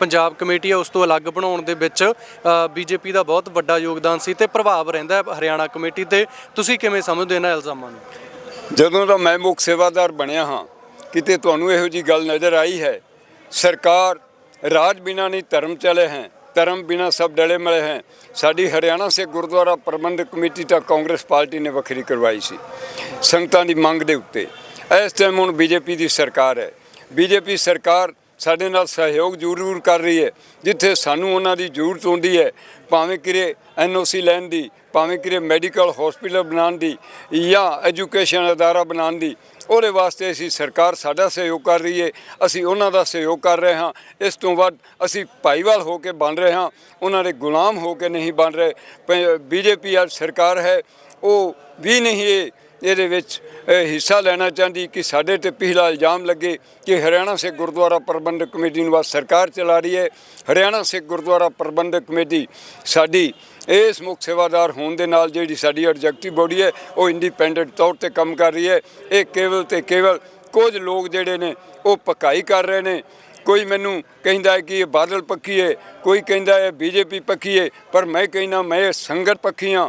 Punjab committee ਹੈ ਉਸ ਤੋਂ ਅਲੱਗ ਬਣਾਉਣ ਦੇ ਵਿੱਚ ਬੀਜੇਪੀ ਦਾ ਬਹੁਤ ਵੱਡਾ ਯੋਗਦਾਨ ਸੀ ਤੇ ਪ੍ਰਭਾਵ ਰਹਿੰਦਾ ਹੈ ਹਰਿਆਣਾ ਕਮੇਟੀ ਤੇ। ਤੁਸੀਂ ਕਿਵੇਂ ਸਮਝਦੇ ਇਹਨਾਂ ਇਲਜ਼ਾਮਾਂ ਨੂੰ? ਜਦੋਂ ਦਾ ਮੈਂ ਮੁੱਖ ਸੇਵਾਦਾਰ ਬਣਿਆ ਹਾਂ, ਕਿਤੇ ਤੁਹਾਨੂੰ ਇਹੋ ਜੀ ਗੱਲ ਨਜ਼ਰ ਆਈ ਹੈ? ਸਰਕਾਰ ਰਾਜ ਬਿਨਾ ਨਹੀਂ ਧਰਮ ਚਲੇ ਹੈ, ਧਰਮ ਬਿਨਾ ਸਭ ਡਲੇ ਮਲੇ ਹੈ। ਸਾਡੀ ਹਰਿਆਣਾ ਸੇ ਗੁਰਦੁਆਰਾ ਪ੍ਰਬੰਧਕ ਕਮੇਟੀ ਤਾਂ ਕਾਂਗਰਸ ਪਾਰਟੀ ਨੇ ਵੱਖਰੀ ਕਰਵਾਈ ਸੀ। ਸੰਗਤਾਂ ਦੀ ਮੰਗ ਦੇ ਉੱਤੇ। ਇਸ ਟਾਈਮ ਹੁਣ ਬੀਜੇਪੀ ਦੀ ਸਰਕਾਰ ਹੈ। ਬੀਜੇਪੀ ਸਰਕਾਰ ਸਾਡੇ ਨਾਲ ਸਹਿਯੋਗ ਜ਼ਰੂਰ ਕਰ ਰਹੀ ਹੈ। ਜਿੱਥੇ ਸਾਨੂੰ ਉਹਨਾਂ ਦੀ ਜ਼ਰੂਰਤ ਹੁੰਦੀ ਹੈ, ਭਾਵੇਂ ਕਿਰੇ ਐਨਓਸੀ ਲੈਣ ਦੀ, ਭਾਵੇਂ ਕਿਰੇ ਮੈਡੀਕਲ ਹਸਪੀਟਲ ਬਣਾਉਣ ਦੀ ਜਾਂ ਐਜੂਕੇਸ਼ਨ ਅਦਾਰਾ ਬਣਾਉਣ ਦੀ, ਉਹਦੇ ਵਾਸਤੇ ਅਸੀਂ ਸਰਕਾਰ ਸਾਡਾ ਸਹਿਯੋਗ ਕਰ ਰਹੀ ਹੈ। ਅਸੀਂ ਉਹਨਾਂ ਦਾ ਸਹਿਯੋਗ ਕਰ ਰਹੇ ਹਾਂ। ਇਸ ਤੋਂ ਬਾਅਦ ਅਸੀਂ ਭਾਈਵਾਲ ਹੋ ਕੇ ਬਣ ਰਹੇ ਹਾਂ। ਉਹਨਾਂ ਦੇ ਗੁਲਾਮ ਹੋ ਕੇ ਨਹੀਂ ਬਣ ਰਹੇ। ਬੀਜੇਪੀ ਅੱਜ ਸਰਕਾਰ ਹੈ। ਉਹ ਵੀ ਨਹੀਂ ਇਹ ਇਹਦੇ ਵਿੱਚ ਹਿੱਸਾ ਲੈਣਾ ਚਾਹੁੰਦੀ ਕਿ ਸਾਡੇ ਤੇ ਪਿਛਲਾ ਇਲਜ਼ਾਮ ਲੱਗੇ ਕਿ ਹਰਿਆਣਾ ਸਿੱਖ ਗੁਰਦੁਆਰਾ ਪ੍ਰਬੰਧਕ ਕਮੇਟੀ ਨੂੰ ਸਰਕਾਰ ਚਲਾ ਰਹੀ ਹੈ। ਹਰਿਆਣਾ ਸਿੱਖ ਗੁਰਦੁਆਰਾ ਪ੍ਰਬੰਧਕ ਕਮੇਟੀ ਸਾਡੀ ਇਸ ਮੁੱਖ ਸੇਵਾਦਾਰ ਹੋਣ ਦੇ ਨਾਲ ਜਿਹੜੀ ਸਾਡੀ ਐਗਜ਼ੈਕਟਿਵ ਬੋਡੀ ਹੈ, ਉਹ ਇੰਡੀਪੈਂਡੈਂਟ ਤੌਰ ਤੇ ਕੰਮ ਕਰ ਰਹੀ ਹੈ। ਇਹ ਕੇਵਲ ਤੇ ਕੇਵਲ ਕੁਝ ਲੋਕ ਜਿਹੜੇ ਨੇ, ਉਹ ਪਕਾਈ ਕਰ ਰਹੇ ਨੇ। ਕੋਈ ਮੈਨੂੰ ਕਹਿੰਦਾ ਹੈ ਕਿ ਇਹ ਬਾਦਲ ਪੱਖੀ ਹੈ, ਕੋਈ ਕਹਿੰਦਾ ਹੈ ਬੀਜੇਪੀ ਪੱਖੀ ਹੈ, ਪਰ ਮੈਂ ਕਹਿੰਦਾ ਮੈਂ ਇਹ ਸੰਗਤ ਪੱਖੀ ਹਾਂ।